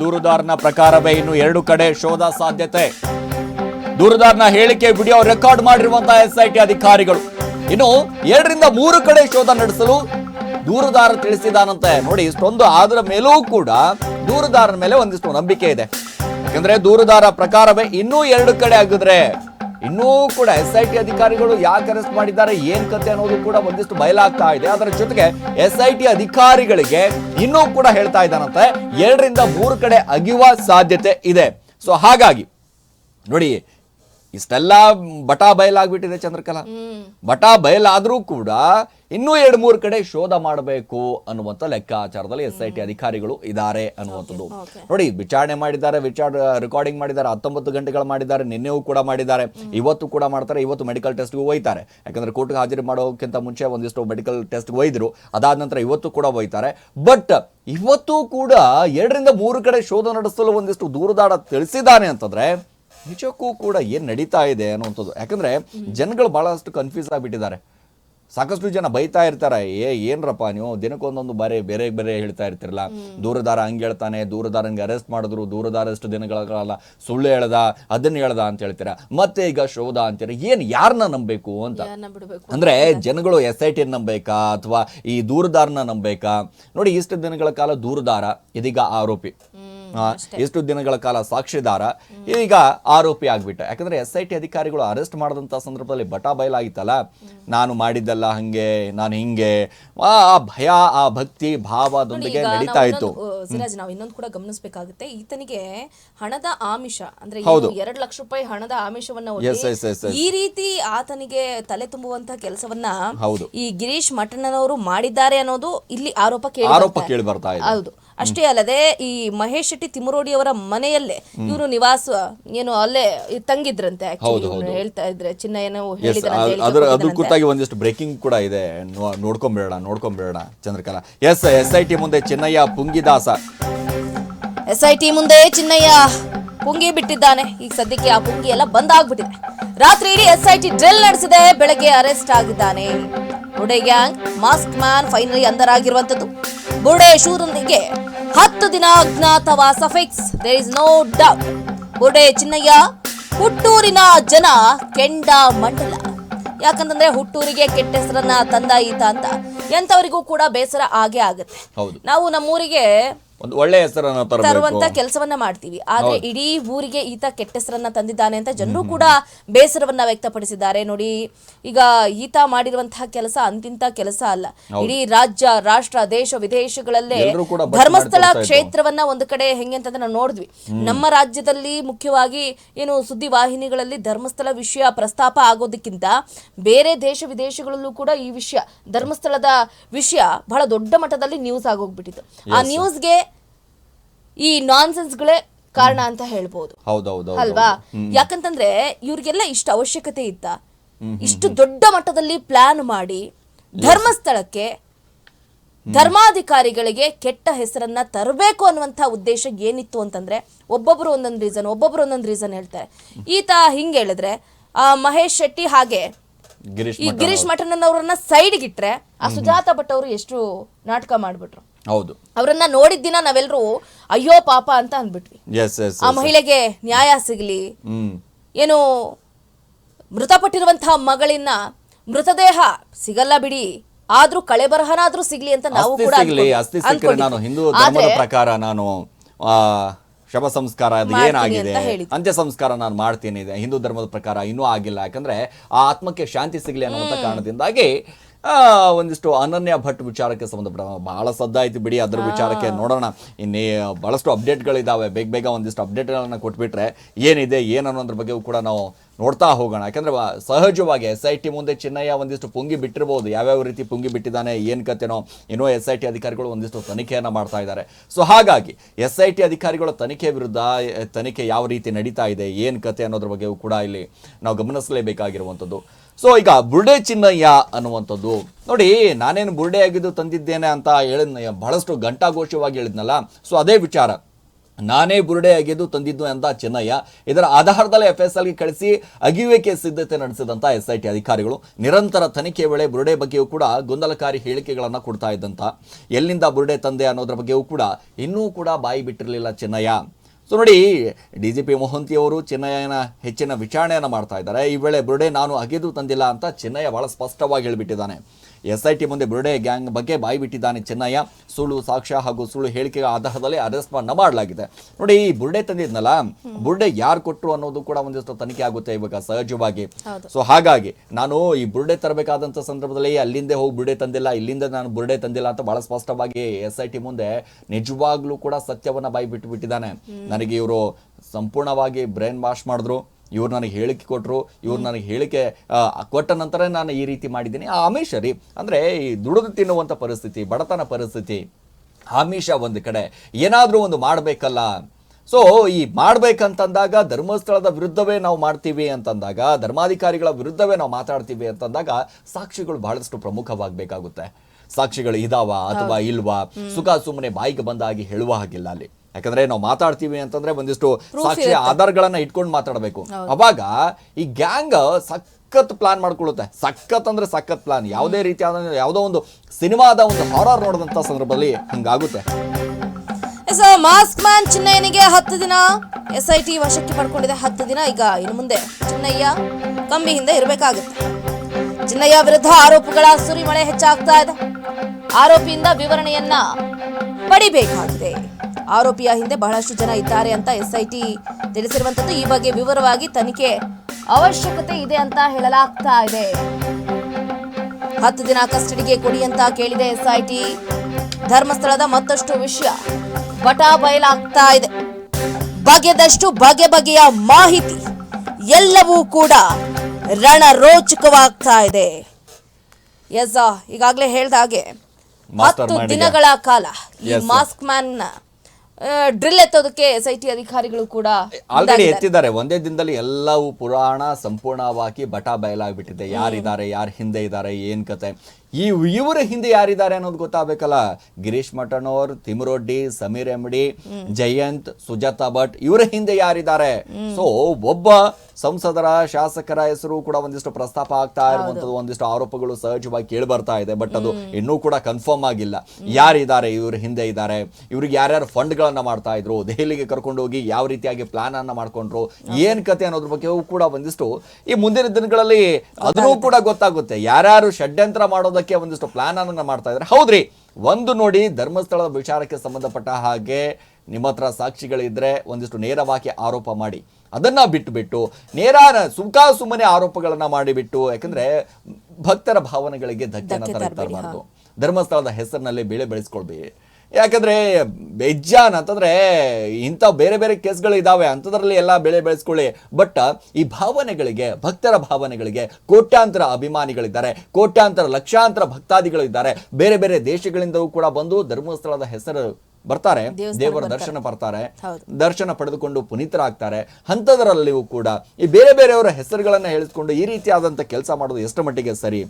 ದೂರುದಾರನ ಪ್ರಕಾರವೇ ಇನ್ನು ಎರಡು ಕಡೆ ಶೋಧ ಸಾಧ್ಯತೆ. ದೂರುದಾರನ ಹೇಳಿಕೆ ವಿಡಿಯೋ ರೆಕಾರ್ಡ್ ಮಾಡಿರುವಂತಹ ಎಸ್ಐಟಿ ಅಧಿಕಾರಿಗಳು. ಇನ್ನು ಎರಡರಿಂದ ಮೂರು ಕಡೆ ಶೋಧ ನಡೆಸಲು ದೂರುದಾರ ತಿಳಿಸಿದಾನಂತೆ. ನೋಡಿ, ಇಷ್ಟೊಂದು ಆದ್ರ ಮೇಲೂ ಕೂಡ ದೂರುದಾರನ ಮೇಲೆ ಒಂದಿಷ್ಟು ನಂಬಿಕೆ ಇದೆ. ಯಾಕಂದ್ರೆ ದೂರುದಾರ ಪ್ರಕಾರವೇ ಇನ್ನೂ ಎರಡು ಕಡೆ ಆಗಿದ್ರೆ ಇನ್ನೂ ಕೂಡ ಎಸ್ ಐ ಟಿ ಅಧಿಕಾರಿಗಳು ಯಾಕೆ ಅರೆಸ್ಟ್ ಮಾಡಿದ್ದಾರೆ, ಏನ್ ಕತೆ ಅನ್ನೋದು ಕೂಡ ಒಂದಿಷ್ಟು ಬಯಲಾಗ್ತಾ ಇದೆ. ಅದರ ಜೊತೆಗೆ ಎಸ್ ಐ ಟಿ ಅಧಿಕಾರಿಗಳಿಗೆ ಇನ್ನೂ ಕೂಡ ಹೇಳ್ತಾ ಇದ್ದಾನಂತೆ, ಎರಡರಿಂದ ಮೂರು ಕಡೆ ಅಗಿಯುವ ಸಾಧ್ಯತೆ ಇದೆ. ಸೊ ಹಾಗಾಗಿ, ನೋಡಿ ಇಷ್ಟೆಲ್ಲ ಬಟಾ ಬಯಲಾಗ್ಬಿಟ್ಟಿದೆ ಚಂದ್ರಕಲಾ. ಬಟಾ ಬಯಲಾದ್ರೂ ಕೂಡ ಇನ್ನೂ ಎರಡು ಮೂರು ಕಡೆ ಶೋಧ ಮಾಡಬೇಕು ಅನ್ನುವಂಥ ಲೆಕ್ಕಾಚಾರದಲ್ಲಿ ಎಸ್ ಐ ಟಿ ಅಧಿಕಾರಿಗಳು ಇದ್ದಾರೆ ಅನ್ನುವಂಥದ್ದು. ನೋಡಿ ವಿಚಾರಣೆ ಮಾಡಿದ್ದಾರೆ ವಿಚಾರ ರೆಕಾರ್ಡಿಂಗ್ ಮಾಡಿದ್ದಾರೆ ಹತ್ತೊಂಬತ್ತು ಗಂಟೆಗಳು ಮಾಡಿದ್ದಾರೆ ನಿನ್ನೆಯೂ ಕೂಡ ಮಾಡಿದ್ದಾರೆ. ಇವತ್ತು ಕೂಡ ಮಾಡ್ತಾರೆ ಇವತ್ತು ಮೆಡಿಕಲ್ ಟೆಸ್ಟ್ಗೂ ಒಯ್ತಾರೆ ಯಾಕಂದ್ರೆ ಕೋರ್ಟ್ಗೆ ಹಾಜರು ಮಾಡೋಕ್ಕಿಂತ ಮುಂಚೆ ಒಂದಿಷ್ಟು ಮೆಡಿಕಲ್ ಟೆಸ್ಟ್ ಒಯ್ದರು ಅದಾದ ನಂತರ ಇವತ್ತು ಕೂಡ ಒಯ್ತಾರೆ ಬಟ್ ಇವತ್ತು ಕೂಡ ಎರಡರಿಂದ ಮೂರು ಕಡೆ ಶೋಧ ನಡೆಸಲು ಒಂದಿಷ್ಟು ದೂರದಾಡ ತಿಳಿಸಿದ್ದಾನೆ ಅಂತಂದ್ರೆ ನಿಜಕ್ಕೂ ಕೂಡ ಏನ್ ನಡೀತಾ ಇದೆ ಅನ್ನುವಂಥದ್ದು. ಯಾಕಂದ್ರೆ ಜನಗಳು ಬಹಳಷ್ಟು ಕನ್ಫ್ಯೂಸ್ ಆಗಿಬಿಟ್ಟಿದ್ದಾರೆ. ಸಾಕಷ್ಟು ಜನ ಬೈತಾ ಇರ್ತಾರೆ ಏ ಏನ್ರಪ್ಪ ನೀವು? ದಿನಕ್ಕೊಂದೊಂದು ಬಾರಿ ಬೇರೆ ಬೇರೆ ಹೇಳ್ತಾ ಇರ್ತಿರಲ್ಲ. ದೂರದಾರ ಹಂಗೆ ಹೇಳ್ತಾನೆ ದೂರದಾರನ್ಗೆ ಅರೆಸ್ಟ್ ಮಾಡಿದ್ರು ದೂರದಾರ ಎಷ್ಟು ದಿನಗಳ ಕಾಲ ಸುಳ್ಳು ಹೇಳ್ದ ಅದನ್ನ ಹೇಳ್ದ ಅಂತ ಹೇಳ್ತೀರಾ? ಮತ್ತೆ ಈಗ ಶೋಧ ಅಂತೀರ? ಏನ್ ಯಾರನ್ನ ನಂಬಬೇಕು ಅಂತ? ಅಂದ್ರೆ ಜನಗಳು ಎಸ್ ಐ ಟಿ ನಂಬೇಕಾ ಅಥವಾ ಈ ದೂರದಾರನ ನಂಬೇಕಾ ನೋಡಿ ಇಷ್ಟು ದಿನಗಳ ಕಾಲ ದೂರದಾರ ಇದೀಗ ಆರೋಪಿ. ಆ, ಇಷ್ಟು ದಿನಗಳ ಕಾಲ ಸಾಕ್ಷಿದಾರ ಈಗ ಆರೋಪಿ ಆಗ್ಬಿಟ್ಟ. ಯಾಕಂದ್ರೆ ಎಸ್ ಐ ಟಿ ಅಧಿಕಾರಿಗಳು ಅರೆಸ್ಟ್ ಮಾಡಿದಂತ ಸಂದರ್ಭದಲ್ಲಿ ಬಟಾ ಬಯಲಾಗಿತ್ತಲ್ಲ? ನಾನು ಮಾಡಿದ್ದಲ್ಲ ಹಂಗೆ ನಾನು ಹಿಂಗೆ. ಆ ಭಯ ಆ ಭಕ್ತಿ ಭಾವದೊಂದಿಗೆ ನಡೀತಾ ಇತ್ತು. ಸಿರಾಜ್ ನಾವು ಇನ್ನೊಂದು ಕೂಡ ಗಮನಿಸಬೇಕಾಗುತ್ತೆ ಈತನಿಗೆ ಹಣದ ಆಮಿಷ ಅಂದ್ರೆ. ಎರಡು ಲಕ್ಷ ರೂಪಾಯಿ ಹಣದ ಆಮಿಷವನ್ನ. ಈ ರೀತಿ ಆತನಿಗೆ ತಲೆ ತುಂಬುವಂತ ಕೆಲಸವನ್ನ ಹೌದು. ಈ ಗಿರೀಶ್ ಮಠಣ್ಣನವರು ಮಾಡಿದ್ದಾರೆ ಅನ್ನೋದು ಇಲ್ಲಿ ಆರೋಪ ಕೇಳಿ ಆರೋಪ. ಕೇಳಿ ಬರ್ತಾ ಇದೆ. ಹೌದು. ಅಷ್ಟೇ ಅಲ್ಲದೆ ಈ ಮಹೇಶ್ ಶೆಟ್ಟಿ ತಿಮರೋಡಿ ಅವರ ಮನೆಯಲ್ಲೇ ಇವರು ನಿವಾಸ ಏನು ಅಲ್ಲೇ ತಂಗಿದ್ರಂತೆ actually ಹೇಳ್ತಾ ಇದ್ರೆ. ಚಿನ್ನ ಏನೋ ಎಸ್ ಹೇಳಿದಾರೆ ಅಂತ ಹೇಳಿ ಅದ್ರ ಅದ್ರ ಕುರಿತಾಗಿ ಒಂದಿಷ್ಟು ಬ್ರೇಕಿಂಗ್ ಕೂಡ ಇದೆ. ನೋ- ನೋಡ್ಕೊಂಬೇಡ ನೋಡ್ಕೊಂಬೇಡ Chandrakala. S S I T ಮುಂದೆ ಚಿನ್ನಯ್ಯ ಪುಂಗಿದಾಸ. ಎಸ್ ಐ ಟಿ ಮುಂದೆ ಚಿನ್ನಯ್ಯ ಪುಂಗಿ ಬಿಟ್ಟಿದ್ದಾನೆ. ಈಗ ಸದ್ಯಕ್ಕೆ ಆ ಪುಂಗಿ ಎಲ್ಲ ಬಂದ್ ಆಗ್ಬಿಟ್ಟಿದೆ ರಾತ್ರಿ ಇಡೀ ಎಸ್ ಐ ಟಿ ಡ್ರಿಲ್ ನಡೆಸಿದೆ. ಬೆಳಗ್ಗೆ ಅರೆಸ್ಟ್ ಆಗಿದ್ದಾನೆ. ಬುಡೆ ಗ್ಯಾಂಗ್ ಮಾಸ್ಕ್ ಮ್ಯಾನ್ ಫೈನಲಿ ಅಂದರಾಗಿರುವಂತದ್ದು ಬುಡೆ ಶೂರೊಂದಿಗೆ ಹತ್ತು ದಿನ ಅಜ್ಞಾತವಾಸ fix there is no doubt ಬುಡೆ Chinnayya ಹುಟ್ಟೂರಿನ ಜನ ಕೆಂಡ ಮಂಡಲ. ಯಾಕಂತಂದ್ರೆ ಹುಟ್ಟೂರಿಗೆ ಕೆಟ್ಟ ಹೆಸರನ್ನ ತಂದ ಈತ ಅಂತ. ಎಂತವರಿಗೂ ಕೂಡ ಬೇಸರ ಆಗೇ ಆಗುತ್ತೆ. ಹೌದು. ನಾವು ನಮ್ಮೂರಿಗೆ ಒಂದು ಒಳ್ಳೆ ಹೆಸರನ್ನ ತರುವಂತ ಕೆಲಸವನ್ನ ಮಾಡ್ತೀವಿ. ಆದ್ರೆ ಇಡೀ ಊರಿಗೆ ಈತ ಕೆಟ್ಟ ಹೆಸರನ್ನ ತಂದಿದ್ದಾನೆ ಅಂತ ಜನರು ಕೂಡ ಬೇಸರವನ್ನ ವ್ಯಕ್ತಪಡಿಸಿದ್ದಾರೆ. ನೋಡಿ ಈಗ ಈತ ಮಾಡಿರುವಂತಹ ಕೆಲಸ ಅಂತಿಂತ ಕೆಲಸ ಅಲ್ಲ. ಇಡೀ ರಾಜ್ಯ ರಾಷ್ಟ್ರ ದೇಶ ವಿದೇಶಗಳಲ್ಲೇ ಧರ್ಮಸ್ಥಳ ಕ್ಷೇತ್ರವನ್ನ ಒಂದು ಕಡೆ ಹೆಂಗೆ ಅಂತ ನಾವು ನೋಡಿದ್ವಿ. ನಮ್ಮ ರಾಜ್ಯದಲ್ಲಿ ಮುಖ್ಯವಾಗಿ ಏನು ಸುದ್ದಿ ವಾಹಿನಿಗಳಲ್ಲಿ ಧರ್ಮಸ್ಥಳ ವಿಷಯ ಪ್ರಸ್ತಾಪ ಆಗೋದಕ್ಕಿಂತ ಬೇರೆ ದೇಶ ವಿದೇಶಗಳಲ್ಲೂ ಕೂಡ ಈ ವಿಷಯ ಧರ್ಮಸ್ಥಳದ ವಿಷಯ ಬಹಳ ದೊಡ್ಡ ಮಟ್ಟದಲ್ಲಿ ನ್ಯೂಸ್ ಆಗೋಗ್ಬಿಟ್ಟಿತ್ತು. ಆ ನ್ಯೂಸ್ಗೆ ಈ ನಾನ್ಸೆನ್ಸ್ಗಳೇ ಕಾರಣ ಅಂತ ಹೇಳ್ಬೋದು. ಹೌದೌದು ಅಲ್ವಾ? ಯಾಕಂತಂದ್ರೆ ಇವ್ರಿಗೆಲ್ಲ ಇಷ್ಟು ಅವಶ್ಯಕತೆ ಇದ್ದ ಇಷ್ಟು ದೊಡ್ಡ ಮಟ್ಟದಲ್ಲಿ ಪ್ಲಾನ್ ಮಾಡಿ ಧರ್ಮಸ್ಥಳಕ್ಕೆ ಧರ್ಮಾಧಿಕಾರಿಗಳಿಗೆ ಕೆಟ್ಟ ಹೆಸರನ್ನ ತರಬೇಕು ಅನ್ನುವಂತಹ ಉದ್ದೇಶ ಏನಿತ್ತು ಅಂತಂದ್ರೆ ಒಬ್ಬೊಬ್ರು ಒಂದೊಂದು ರೀಸನ್ ಒಬ್ಬೊಬ್ರು ಒಂದೊಂದು ರೀಸನ್ ಹೇಳ್ತಾರೆ. ಈತ ಹಿಂಗ್ ಹೇಳಿದ್ರೆ ಆ ಮಹೇಶ್ ಶೆಟ್ಟಿ ಹಾಗೆ ಈ ಗಿರೀಶ್ ಮಠಣ್ಣನವರನ್ನ ಸೈಡ್ಗೆ ಇಟ್ರೆ ಆ ಸುಜಾತ ಭಟ್ ಅವರು ಎಷ್ಟು ನಾಟಕ ಮಾಡ್ಬಿಟ್ರು. ಹೌದು. ಅವರನ್ನ ನೋಡಿದ ದಿನ ನಾವೆಲ್ಲರೂ ಅಯ್ಯೋ ಪಾಪ ಅಂತ ಅಂದ್ಬಿಟ್ವಿ. ಎಸ್ ಎಸ್ ಆ ಮಹಿಳೆಗೆ ನ್ಯಾಯ ಸಿಗಲಿ. ಹ್ಮ್. ಏನು ಮೃತಪಟ್ಟಿರುವಂತಹ ಮಗಳಿನ ಮೃತದೇಹ ಸಿಗಲ್ಲ ಬಿಡಿ. ಆದ್ರೂ ಕಳೆ ಬರಹನಾದ್ರೂ ಸಿಗ್ಲಿ ಅಂತ ನಾವು ಅಸ್ಥಿ ಕೂಡ ಸಿಗ್ಲಿ ಅನ್ಕೊಂಡ್ವಿ- ಅಸ್ಥಿ ಸಿಕ್ಕರೆ ನಾನು ಹಿಂದೂ ಧರ್ಮದ ಪ್ರಕಾರ ನಾನು ಆ ಶವ ಸಂಸ್ಕಾರ ಅದು ಮಾಡ್ತೀನಿ ಏನಾಗಿದೆ? ಅಂತ ಹೇಳಿದ್ರು. ಅಂತ್ಯ ಸಂಸ್ಕಾರ ನಾನು ಮಾಡ್ತೀನಿ. ಇದೆ ಹಿಂದೂ ಧರ್ಮದ ಪ್ರಕಾರ ಇನ್ನೂ ಆಗಿಲ್ಲ. ಯಾಕಂದ್ರೆ ಆ ಆತ್ಮಕ್ಕೆ ಶಾಂತಿ ಸಿಗ್ಲಿ ಅನ್ನುವಂಥ ಕಾರಣದಿಂದಾಗಿ ಒಂದಿಷ್ಟು ಅನನ್ಯ ಭಟ್ ವಿಚಾರಕ್ಕೆ ಸಂಬಂಧಪಟ್ಟ ಬಹಳ ಸದ್ದಾಯ್ತು ಬಿಡಿ ಅದ್ರ ವಿಚಾರಕ್ಕೆ ನೋಡೋಣ. ಇನ್ನೇ ಬಹಳಷ್ಟು ಅಪ್ಡೇಟ್ಗಳಿದ್ದಾವೆ ಬೇಗ ಬೇಗ ಒಂದಿಷ್ಟು ಅಪ್ಡೇಟ್ಗಳನ್ನು ಕೊಟ್ಬಿಟ್ರೆ ಏನಿದೆ ಏನು ಅನ್ನೋದ್ರ ಬಗ್ಗೆ ಕೂಡ ನಾವು ನೋಡ್ತಾ ಹೋಗೋಣ. ಯಾಕಂದ್ರೆ ಸಹಜವಾಗಿ ಎಸ್ ಐ ಟಿ ಮುಂದೆ ಚಿನ್ನಯ್ಯ ಒಂದಿಷ್ಟು ಪುಂಗಿ ಬಿಟ್ಟಿರ್ಬೋದು. ಯಾವ್ಯಾವ ರೀತಿ ಪುಂಗಿ ಬಿಟ್ಟಿದ್ದಾನೆ ಏನು ಕತೆನೋ ಏನೋ ಎಸ್ ಐ ಟಿ ಅಧಿಕಾರಿಗಳು ಒಂದಿಷ್ಟು ತನಿಖೆಯನ್ನು ಮಾಡ್ತಾ ಇದ್ದಾರೆ. ಸೊ ಹಾಗಾಗಿ ಎಸ್ ಐ ಟಿ ಅಧಿಕಾರಿಗಳ ತನಿಖೆ ವಿರುದ್ಧ ತನಿಖೆ ಯಾವ ರೀತಿ ನಡೀತಾ ಇದೆ ಏನು ಕತೆ ಅನ್ನೋದ್ರ ಬಗ್ಗೆಯೂ ಕೂಡ ಇಲ್ಲಿ ನಾವು ಗಮನಿಸಲೇಬೇಕಾಗಿರುವಂಥದ್ದು. ಸೊ ಈಗ ಬುರ್ಡೆ ಚಿನ್ನಯ್ಯ ಅನ್ನುವಂಥದ್ದು. ನೋಡಿ, ನಾನೇನು ಬುರ್ಡೆ ಆಗಿದ್ದು ತಂದಿದ್ದೇನೆ ಅಂತ ಹೇಳಿ ಬಹಳಷ್ಟು ಘಂಟಾಘೋಷವಾಗಿ ಹೇಳಿದ್ನಲ್ಲ, ಸೊ ಅದೇ ವಿಚಾರ. ನಾನೇ ಬುರುಡೆ ಆಗಿದ್ದು ತಂದಿದ್ದು ಅಂತ ಚೆನ್ನಯ್ಯ, ಇದರ ಆಧಾರದಲ್ಲಿ ಎಫ್ ಎಸ್ ಎಲ್ಗೆ ಕಳಿಸಿ ಅಗಿಯುವಿಕೆ ಸಿದ್ಧತೆ ನಡೆಸಿದಂತ ಎಸ್ ಐ ಟಿ ಅಧಿಕಾರಿಗಳು. ನಿರಂತರ ತನಿಖೆ ವೇಳೆ ಬುರುಡೆ ಬಗ್ಗೆಯೂ ಕೂಡ ಗೊಂದಲಕಾರಿ ಹೇಳಿಕೆಗಳನ್ನು ಕೊಡ್ತಾ ಇದ್ದಂತ. ಎಲ್ಲಿಂದ ಬುರುಡೆ ತಂದೆ ಅನ್ನೋದ್ರ ಬಗ್ಗೆಯೂ ಕೂಡ ಇನ್ನೂ ಕೂಡ ಬಾಯಿ ಬಿಟ್ಟಿರಲಿಲ್ಲ ಚೆನ್ನಯ್ಯ. ಸೊ ನೋಡಿ ಡಿ ಜಿ ಪಿ ಮೊಹಂತಿ ಅವರು ಚೆನ್ನಯ್ಯನ ಹೆಚ್ಚಿನ ವಿಚಾರಣೆಯನ್ನು ಮಾಡ್ತಾ ಇದ್ದಾರೆ. ಈ ವೇಳೆ ಬುರುಡೆ ನಾನು ಅಗೆದು ತಂದಿಲ್ಲ ಅಂತ ಚೆನ್ನಯ್ಯ ಭಾಳ ಸ್ಪಷ್ಟವಾಗಿ ಹೇಳಿಬಿಟ್ಟಿದ್ದಾನೆ. ಎಸ್ ಐ ಟಿ ಮುಂದೆ ಬುರುಡೆ ಗ್ಯಾಂಗ್ ಬಗ್ಗೆ ಬಾಯಿ ಬಿಟ್ಟಿದ್ದಾನೆ ಚೆನ್ನಯ್ಯ. ಸುಳ್ಳು ಸಾಕ್ಷ್ಯ ಹಾಗೂ ಸುಳ್ಳು ಹೇಳಿಕೆಯ ಆಧಾರದಲ್ಲಿ ಅರೆಸ್ಟ್ ಮಾಡಲಾಗಿದೆ. ನೋಡಿ ಈ ಬುರುಡೆ ತಂದಿದ್ನಲ್ಲ ಬುರುಡೆ ಯಾರು ಕೊಟ್ಟರು ಅನ್ನೋದು ಕೂಡ ಒಂದಿಷ್ಟು ತನಿಖೆ ಆಗುತ್ತೆ ಇವಾಗ ಸಹಜವಾಗಿ. ಸೊ ಹಾಗಾಗಿ ನಾನು ಈ ಬುರುಡೆ ತರಬೇಕಾದಂಥ ಸಂದರ್ಭದಲ್ಲಿ ಅಲ್ಲಿಂದ ಹೋಗಿ ಬುರುಡೆ ತಂದಿಲ್ಲ ಇಲ್ಲಿಂದ ನಾನು ಬುರುಡೆ ತಂದಿಲ್ಲ ಅಂತ ಬಹಳ ಸ್ಪಷ್ಟವಾಗಿ ಎಸ್ ಐ ಟಿ ಮುಂದೆ ನಿಜವಾಗ್ಲೂ ಕೂಡ ಸತ್ಯವನ್ನ ಬಾಯಿ ಬಿಟ್ಟು ಬಿಟ್ಟಿದ್ದಾನೆ. ನನಗೆ ಇವರು ಸಂಪೂರ್ಣವಾಗಿ ಬ್ರೈನ್ ವಾಶ್ ಮಾಡಿದ್ರು. ಇವ್ರು ನನಗೆ ಹೇಳಿಕೆ ಕೊಟ್ಟರು ಇವ್ರು ನನಗೆ ಹೇಳಿಕೆ ಕೊಟ್ಟ ನಂತರ ನಾನು ಈ ರೀತಿ ಮಾಡಿದ್ದೀನಿ. ಆ ಆಮಿಷ ರೀ ಅಂದರೆ ಈ ದುಡಿದು ತಿನ್ನುವಂಥ ಪರಿಸ್ಥಿತಿ ಬಡತನ ಪರಿಸ್ಥಿತಿ ಆಮಿಷ ಒಂದು ಕಡೆ. ಏನಾದರೂ ಒಂದು ಮಾಡಬೇಕಲ್ಲ. ಸೊ ಈ ಮಾಡಬೇಕಂತಂದಾಗ ಧರ್ಮಸ್ಥಳದ ವಿರುದ್ಧವೇ ನಾವು ಮಾಡ್ತೀವಿ ಅಂತಂದಾಗ ಧರ್ಮಾಧಿಕಾರಿಗಳ ವಿರುದ್ಧವೇ ನಾವು ಮಾತಾಡ್ತೀವಿ ಅಂತಂದಾಗ ಸಾಕ್ಷಿಗಳು ಬಹಳಷ್ಟು ಪ್ರಮುಖವಾಗಬೇಕಾಗುತ್ತೆ. ಸಾಕ್ಷಿಗಳು ಇದಾವ ಅಥವಾ ಇಲ್ವಾ? ಸುಖ ಸುಮ್ಮನೆ ಬಾಯಿಗೆ ಬಂದಾಗಿ ಹೇಳುವ ಹಾಗಿಲ್ಲ ಅಲ್ಲಿ. ಯಾಕಂದ್ರೆ ನಾವು ಮಾತಾಡ್ತೀವಿ ಅಂತಂದ್ರೆ ಒಂದಿಷ್ಟು ಸಾಕ್ಷಿ ಆಧಾರಗಳನ್ನ ಇಟ್ಕೊಂಡು ಮಾತಾಡಬೇಕು. ಅವಾಗ ಈ ಗ್ಯಾಂಗ್ ಸಖತ್ ಪ್ಲಾನ್ ಮಾಡ್ಕೊಳ್ಳುತ್ತೆ. ಸಖತ್ ಅಂದ್ರೆ ಸಖತ್ ಪ್ಲಾನ್ ಯಾವುದೇ ರೀತಿಯಾದ ಯಾವುದೋ ಒಂದು ಸಿನಿಮಾದ ಒಂದು ಹಾರರ್ ನೋಡಿದಂತ ಸಂದರ್ಭದಲ್ಲಿ ಹಂಗಾಗುತ್ತೆ. ಮಾಸ್ಕ್ ಮ್ಯಾನ್ ಚಿನ್ನಯ್ಯನಿಗೆ ಹತ್ತು ದಿನ ಎಸ್ ಐ ಟಿ ವಶಕ್ಕೆ ಪಡ್ಕೊಂಡಿದೆ ಹತ್ತು ದಿನ. ಈಗ ಇನ್ನು ಮುಂದೆ ಚಿನ್ನಯ್ಯ ಕಂಬಿ ಹಿಂದೆ ಇರಬೇಕಾಗುತ್ತೆ. ಚಿನ್ನಯ್ಯ ವಿರುದ್ಧ ಆರೋಪಗಳ ಸುರಿಮಳೆ ಹೆಚ್ಚಾಗ್ತಾ ಇದೆ. ಆರೋಪಿಯಿಂದ ವಿವರಣೆಯನ್ನ ಪಡಿಬೇಕಾಗಿದೆ. ಆರೋಪಿಯ ಹಿಂದೆ ಬಹಳಷ್ಟು ಜನ ಇದ್ದಾರೆ ಅಂತ ಎಸ್ಐಟಿ ತಿಳಿಸಿರುವಂತದ್ದು ಈ ಬಗ್ಗೆ ವಿವರವಾಗಿ ತನಿಖೆ ಅವಶ್ಯಕತೆ ಇದೆ ಅಂತ ಹೇಳಲಾಗ್ತಾ ಇದೆ. ಹತ್ತು ದಿನ ಕಸ್ಟಡಿಗೆ ಕೊಡಿ ಅಂತ ಕೇಳಿದೆ ಎಸ್ಐಟಿ. ಧರ್ಮಸ್ಥಳದ ಮತ್ತಷ್ಟು ವಿಷಯ ಬಟಾ ಬಯಲಾಗ್ತಾ ಇದೆ. ಬಗೆದಷ್ಟು ಬಗೆ ಬಗೆಯ ಮಾಹಿತಿ ಎಲ್ಲವೂ ಕೂಡ ರಣರೋಚಕವಾಗ್ತಾ ಇದೆ. ಎಸ್ ಈಗಾಗಲೇ ಹೇಳ್ದ ಹಾಗೆ ಹತ್ತು. ದಿನಗಳ ಕಾಲ ಈ ಮಾಸ್ಕ್ ಮ್ಯಾನ್ ಡ್ರಿಲ್ ಎತ್ತೋದಕ್ಕೆ ಎಸ್ ಐ ಟಿ ಅಧಿಕಾರಿಗಳು ಕೂಡ ಆಲ್ರೆಡಿ ಎತ್ತಿದ್ದಾರೆ. ಒಂದೇ ದಿನದಲ್ಲಿ ಎಲ್ಲವೂ ಪುರಾಣ ಸಂಪೂರ್ಣವಾಗಿ ಬಟಾ ಬಯಲಾಗ್ಬಿಟ್ಟಿದೆ. ಯಾರಿದ್ದಾರೆ ಯಾರು ಹಿಂದೆ ಇದ್ದಾರೆ ಏನ್ ಕತೆ? ಈ ಇವರ ಹಿಂದೆ ಯಾರಿದ್ದಾರೆ ಅನ್ನೋದು ಗೊತ್ತಾಗಬೇಕಲ್ಲ? ಗಿರೀಶ್ ಮಠನೋರ್ ತಿಮರೊಡ್ಡಿ ಸಮೀರ್ ಎಮ್ಡಿ ಜಯಂತ್ ಸುಜಾತಾ ಭಟ್ ಇವರ ಹಿಂದೆ ಯಾರಿದ್ದಾರೆ? ಸೊ ಒಬ್ಬ ಸಂಸದರ ಶಾಸಕರ ಹೆಸರು ಕೂಡ ಒಂದಿಷ್ಟು ಪ್ರಸ್ತಾಪ ಆಗ್ತಾ ಇರುವಂತದ್ದು ಒಂದಿಷ್ಟು ಆರೋಪಗಳು ಸಹಜವಾಗಿ ಕೇಳಿ ಬರ್ತಾ ಇದೆ ಬಟ್ ಅದು ಇನ್ನೂ ಕೂಡ ಕನ್ಫರ್ಮ್ ಆಗಿಲ್ಲ. ಯಾರಿದ್ದಾರೆ ಇವ್ರ ಹಿಂದೆ ಇದ್ದಾರೆ? ಇವ್ರಿಗೆ ಯಾರ್ಯಾರು ಫಂಡ್ಗಳನ್ನ ಮಾಡ್ತಾ ಇದ್ರು ದೆಹಲಿಗೆ ಕರ್ಕೊಂಡು ಹೋಗಿ ಯಾವ ರೀತಿಯಾಗಿ ಪ್ಲಾನ್ ಅನ್ನ ಮಾಡ್ಕೊಂಡ್ರು ಏನ್ ಕತೆ ಅನ್ನೋದ್ರ ಬಗ್ಗೆ ಕೂಡ ಒಂದಿಷ್ಟು ಈ ಮುಂದಿನ ದಿನಗಳಲ್ಲಿ ಅದನ್ನೂ ಕೂಡ ಗೊತ್ತಾಗುತ್ತೆ. ಯಾರ್ಯಾರು ಷಡ್ಯಂತ್ರ ಮಾಡೋದಕ್ಕೆ ಒಂದಿಷ್ಟು ಪ್ಲಾನ್ ಅನ್ನ ಮಾಡ್ತಾ ಇದ್ದಾರೆ ಹೌದ್ರಿ ಒಂದು ನೋಡಿ ಧರ್ಮಸ್ಥಳದ ವಿಚಾರಕ್ಕೆ ಸಂಬಂಧಪಟ್ಟ ಹಾಗೆ ನಿಮ್ಮ ಹತ್ರ ಸಾಕ್ಷಿಗಳಿದ್ರೆ ಒಂದಿಷ್ಟು ನೇರವಾಗಿ ಆರೋಪ ಮಾಡಿ. ಅದನ್ನ ಬಿಟ್ಟುಬಿಟ್ಟು ಬಿಟ್ಟು ನೇರ ಸುಖ ಸುಮ್ಮನೆ ಆರೋಪಗಳನ್ನ ಮಾಡಿಬಿಟ್ಟು ಯಾಕಂದ್ರೆ ಭಕ್ತರ ಭಾವನೆಗಳಿಗೆ ಧಕ್ಕೆ ತರಬಾರ್ದು. ಧರ್ಮಸ್ಥಳದ ಹೆಸರಿನಲ್ಲಿ ಬೆಳೆ ಬೆಳೆಸ್ಕೊಳ್ಬೇಕು ಯಾಕಂದ್ರೆ ಬೆಜ್ಜಾನ್ ಅಂತಂದ್ರೆ ಇಂಥ ಬೇರೆ ಬೇರೆ ಕೇಸ್ಗಳು ಇದಾವೆ ಅಂಥದ್ರಲ್ಲಿ ಎಲ್ಲ ಬೆಳೆ ಬೆಳೆಸ್ಕೊಳ್ಳಿ. ಬಟ್ ಈ ಭಾವನೆಗಳಿಗೆ ಭಕ್ತರ ಭಾವನೆಗಳಿಗೆ ಕೋಟ್ಯಾಂತರ ಅಭಿಮಾನಿಗಳಿದ್ದಾರೆ ಕೋಟ್ಯಾಂತರ ಲಕ್ಷಾಂತರ ಭಕ್ತಾದಿಗಳು ಇದ್ದಾರೆ ಬೇರೆ ಬೇರೆ ದೇಶಗಳಿಂದವೂ ಕೂಡ ಬಂದು ಧರ್ಮಸ್ಥಳದ ಹೆಸರು ಬರ್ತಾರೆ ದೇವರ ದರ್ಶನ ಬರ್ತಾರೆ ದರ್ಶನ ಪಡೆದುಕೊಂಡು ಪುನೀತರಾಗ್ತಾರೆ. ಅಂಥದ್ರಲ್ಲಿಯೂ ಕೂಡ ಈ ಬೇರೆ ಬೇರೆಯವರ ಹೆಸರುಗಳನ್ನ ಹೇಳಿಸ್ಕೊಂಡು ಈ ರೀತಿಯಾದಂಥ ಕೆಲಸ ಮಾಡೋದು ಎಷ್ಟು ಮಟ್ಟಿಗೆ ಸರಿ?